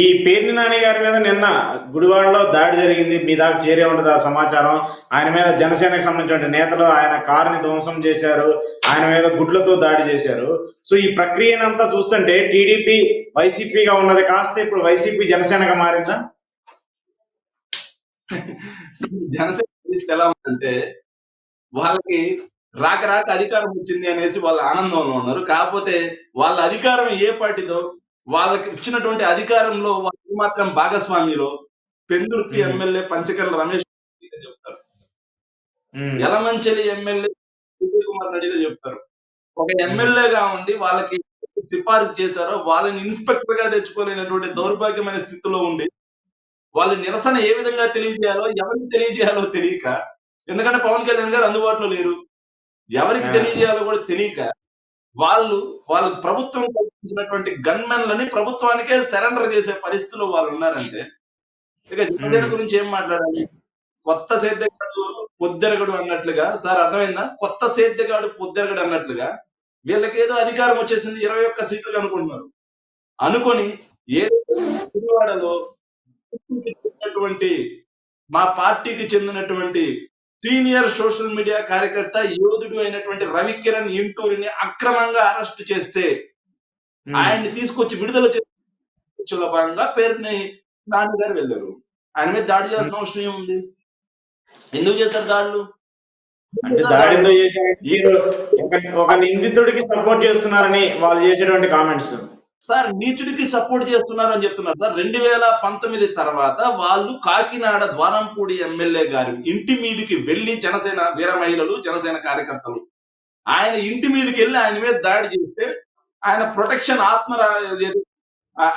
ఈ పేర్ని నాని గారి మీద నిన్న గుడివాడలో దాడి జరిగింది. మీ దాకా చేరే ఉంటుంది ఆ సమాచారం. ఆయన మీద జనసేనకు సంబంధించిన నేతలు ఆయన కారుని ధ్వంసం చేశారు. ఆయన మీద గుడ్లతో దాడి చేశారు. సో ఈ ప్రక్రియనంతా చూస్తుంటే టీడీపీ వైసీపీగా ఉన్నది. కాస్త ఇప్పుడు వైసీపీ జనసేనగా మారిందా? జనసేన ఎలా ఉందంటే వాళ్ళకి రాక రాక అధికారం వచ్చింది అనేసి వాళ్ళ ఆనందంలో ఉన్నారు. కాకపోతే వాళ్ళ అధికారం ఏ పార్టీదో వాళ్ళకి ఇచ్చినటువంటి అధికారంలో వాళ్ళు మాత్రం భాగస్వామిలో పెందుర్తి మ్మ్. ఎమ్మెల్యే పంచకర్ల రమేష్ చెప్తారు. ఉమ్, యలమంచిలి ఎమ్మెల్యే విజయ్ కుమార్ అడిగితే చెప్తారు. ఒక ఎమ్మెల్యేగా ఉండి వాళ్ళకి సిఫారసు చేశారో వాళ్ళని ఇన్స్పెక్టర్గా తెచ్చుకోలేనటువంటి దౌర్భాగ్యమైన స్థితిలో ఉండి వాళ్ళ నిరసన ఏ విధంగా తెలియజేయాలో ఎవరికి తెలియజేయాలో తెలియక ఎందుకంటే పవన్ కళ్యాణ్ గారు అందుబాటులో లేరు. ఎవరికి. తెలియజేయాలో కూడా తెలియక వాళ్ళు వాళ్ళ ప్రభుత్వం కల్పించినటువంటి గన్మెన్లని ప్రభుత్వానికే సరెండర్ చేసే పరిస్థితిలో వాళ్ళు ఉన్నారంటే ఇక జనసేన. గురించి ఏం మాట్లాడాలి? కొత్త సేద్యగాడు పొద్దెరగడు అన్నట్లుగా సార్ అర్థమైందా? కొత్త సేద్యగాడు పొద్దెరగడు అన్నట్లుగా వీళ్ళకి ఏదో అధికారం వచ్చేసింది ఇరవై ఒక్క సీట్లు అనుకుంటున్నారు. అనుకొని ఏదో మా పార్టీకి చెందినటువంటి సీనియర్ సోషల్ మీడియా కార్యకర్త యోధుడు అయినటువంటి రవికిరణ్ ఇంటూరిని అక్రమంగా అరెస్ట్ చేస్తే. ఆయన్ని తీసుకొచ్చి విడుదల చేసిన భాగంగా పేరుని నాని గారు వెళ్ళారు. ఆయన మీద దాడి చేయాల్సిన అవసరం ఏముంది? ఎందుకు చేశారు దాడులు? అంటే దాడితో ఒక ఒక నిందితుడికి సపోర్ట్ చేస్తున్నారని వాళ్ళు చేసేటువంటి కామెంట్స్ సార్ నీచుడికి సపోర్ట్ చేస్తున్నారు అని చెప్తున్నారు సార్. రెండు వేల పంతొమ్మిది తర్వాత వాళ్ళు కాకినాడ ద్వారంపూడి ఎమ్మెల్యే గారు ఇంటి మీదికి వెళ్ళి జనసేన వీర మహిళలు జనసేన కార్యకర్తలు. ఆయన ఇంటి మీదకి వెళ్ళి ఆయన మీద దాడి చేస్తే ఆయన ప్రొటెక్షన్ ఆత్మ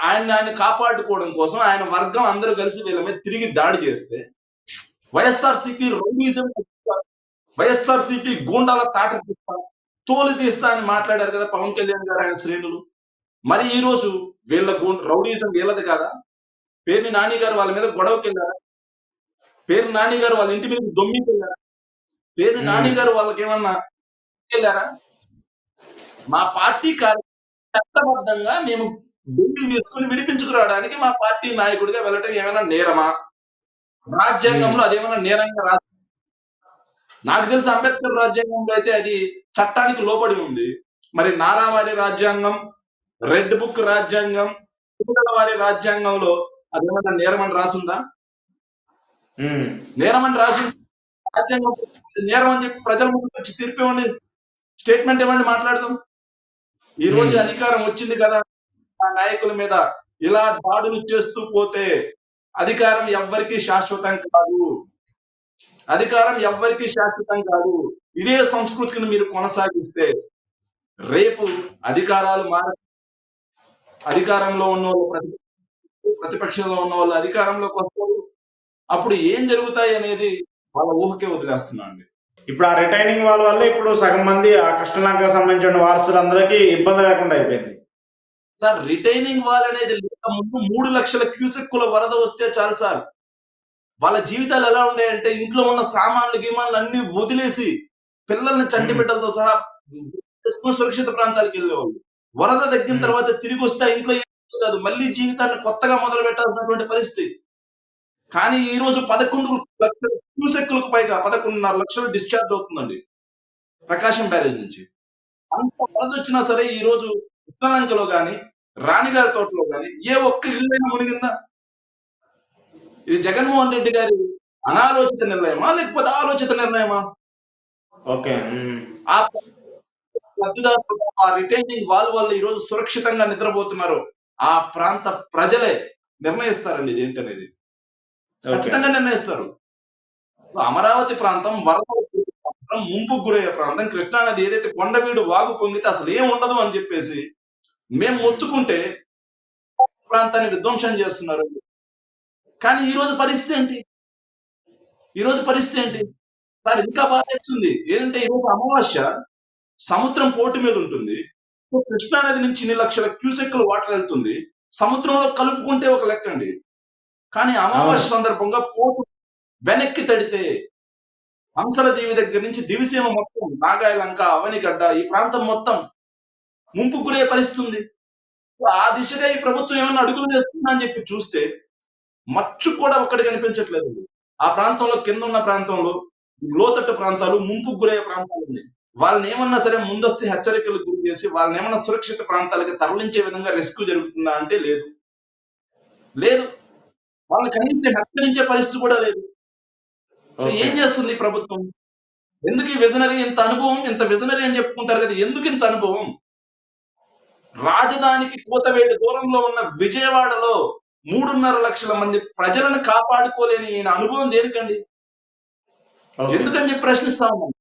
ఆయన ఆయన కాపాడుకోవడం కోసం ఆయన వర్గం అందరూ కలిసి వీళ్ళ మీద తిరిగి దాడి చేస్తే వైఎస్ఆర్సీపీ రౌడీజం వైఎస్ఆర్సీపీ గూండాల తాట తీస్తా తోలు తీస్తా అని మాట్లాడారు కదా పవన్ కళ్యాణ్ గారు ఆయన శ్రేణులు. మరి ఈ రోజు వీళ్ళ గూండ్ రౌడీజం వీళ్ళది కాదా? పేరుని నాని గారు వాళ్ళ మీద గొడవకి వెళ్ళారా పేరు నాని గారు వాళ్ళ ఇంటి మీద దొమ్మికి వెళ్ళారా మ్మ్. నాని గారు వాళ్ళకి ఏమన్నా వెళ్ళారా? మా పార్టీ చట్టబద్ధంగా మేము బిల్లు తీసుకుని విడిపించుకురావడానికి మా పార్టీ నాయకుడిగా వెళ్ళటం ఏమైనా నేరమా? రాజ్యాంగంలో అదేమైనా నేరంగా రా నాకు తెలిసి అంబేద్కర్ రాజ్యాంగంలో అయితే అది చట్టానికి లోబడి ఉంది. మరి నారావారి రాజ్యాంగం రెడ్ బుక్ రాజ్యాంగం వారి రాజ్యాంగంలో అదేమన్నా నేరమని రాసుందా? నేరమని రాసి రాజ్యాంగం నేరం అని చెప్పి ప్రజల ముందుకు వచ్చి తీర్పు ఇవ్వండి స్టేట్మెంట్ ఇవ్వండి మాట్లాడదాం. ఈ రోజు. అధికారం వచ్చింది కదా ఆ నాయకుల మీద ఇలా దాడులు చేస్తూ పోతే అధికారం ఎవ్వరికీ శాశ్వతం కాదు. అధికారం ఎవ్వరికీ శాశ్వతం కాదు. ఇదే సంస్కృతిని మీరు కొనసాగిస్తే రేపు అధికారాలు మార అధికారంలో ఉన్న వాళ్ళు ప్రతి ప్రతిపక్షంలో ఉన్న వాళ్ళు అధికారంలోకి వస్తారు. అప్పుడు ఏం జరుగుతాయి అనేది వాళ్ళ ఊహకే వదిలేస్తున్నా అండి ఇప్పుడు ఆ రిటైనింగ్ వాళ్ళ వల్ల ఇప్పుడు సగం మంది ఆ కృష్ణలంక సంబంధించిన వారసులందరికీ ఇబ్బంది లేకుండా అయిపోయింది. సార్ రిటైనింగ్ వాల్ అనేది ముందు మూడు లక్షల క్యూసెక్కుల వరద వస్తే చాలు సార్. వాళ్ళ జీవితాలు ఎలా ఉన్నాయంటే ఇంట్లో ఉన్న సామాన్లు గీమాన్లు అన్ని వదిలేసి పిల్లల్ని చంటి. బిడ్డలతో సహా సురక్షిత ప్రాంతాలకు వెళ్ళేవాళ్ళు. వరద తగ్గిన. తర్వాత తిరిగి వస్తే ఇంట్లో కాదు. మళ్ళీ జీవితాన్ని కొత్తగా మొదలు పెట్టాల్సినటువంటి పరిస్థితి. కానీ ఈ రోజు పదకొండు లక్షల క్యూసెక్కులకు పైగా పదకొండున్నర లక్షలు డిశ్చార్జ్ అవుతుందండి. ప్రకాశం బ్యారేజ్ నుంచి. అంత వరద వచ్చినా సరే ఈ రోజు ఉత్తరాంకలో గాని రాణిగారి తోటలో గాని ఏ ఒక్క ఇల్లైనా మునిగిందా? ఇది జగన్మోహన్ రెడ్డి గారి అనాలోచిత నిర్ణయమా లేకపోతే ఆలోచిత నిర్ణయమా? ఓకే ఆ లబ్ధిదారులు ఆ రిటైనింగ్ వాల్ వల్ల ఈ రోజు సురక్షితంగా నిద్రపోతున్నారు. ఆ ప్రాంత ప్రజలే నిర్ణయిస్తారండి ఇది ఏంటనేది ఖచ్చితంగా నిర్ణయిస్తారు. అమరావతి ప్రాంతం వరద ప్రాంతం ముంపుకు గురయ్యే ప్రాంతం కృష్ణానది ఏదైతే కొండవీడు వాగు పొంగితే అసలు ఏం ఉండదు అని చెప్పేసి మేము మొత్తుకుంటే ప్రాంతాన్ని విధ్వంసం చేస్తున్నారు. కానీ ఈ రోజు పరిస్థితి ఏంటి? ఈ రోజు పరిస్థితి ఏంటి? సార్ ఇంకా బాధేస్తుంది. ఏంటంటే ఈ రోజు అమావాస్య సముద్రం పోటు మీద ఉంటుంది. సో కృష్ణానది నుంచి ఇన్ని లక్షల క్యూసెక్కుల వాటర్ వెళ్తుంది. సముద్రంలో కలుపుకుంటే ఒక లెక్క అండి. కానీ అమావాస్య. సందర్భంగా పోటు వెనక్కి తడితే హంసల దీవి దగ్గర నుంచి దివిసీమ మొత్తం నాగాయలంక అవనిగడ్డ ఈ ప్రాంతం మొత్తం ముంపు గురే పరిస్థితి ఉంది సో ఆ దిశగా ఈ ప్రభుత్వం ఏమైనా అడుగులు వేస్తుందా అని చెప్పి చూస్తే మచ్చు కూడా ఒక్కటి కనిపించట్లేదు. ఆ ప్రాంతంలో కింద ఉన్న ప్రాంతంలో లోతట్టు ప్రాంతాలు ముంపుకు గురయ్యే ప్రాంతాలు ఉన్నాయి. వాళ్ళని ఏమన్నా సరే ముందస్తు హెచ్చరికలు గురి చేసి వాళ్ళని ఏమన్నా సురక్షిత ప్రాంతాలకి తరలించే విధంగా రెస్క్యూ జరుగుతుందా అంటే లేదు. లేదు. వాళ్ళని కనీసం హెచ్చరించే పరిస్థితి కూడా లేదు. సో. ఏం చేస్తుంది ప్రభుత్వం? ఎందుకు ఈ విజనరీ ఇంత అనుభవం? ఇంత విజనరీ అని చెప్పుకుంటారు కదా ఎందుకు ఇంత అనుభవం? రాజధానికి కూతవేడి దూరంలో ఉన్న విజయవాడలో మూడున్నర లక్షల మంది ప్రజలను కాపాడుకోలేని ఈయన అనుభవం దేనికండి. ఎందుకని చెప్పి ప్రశ్నిస్తా ఉన్నాం?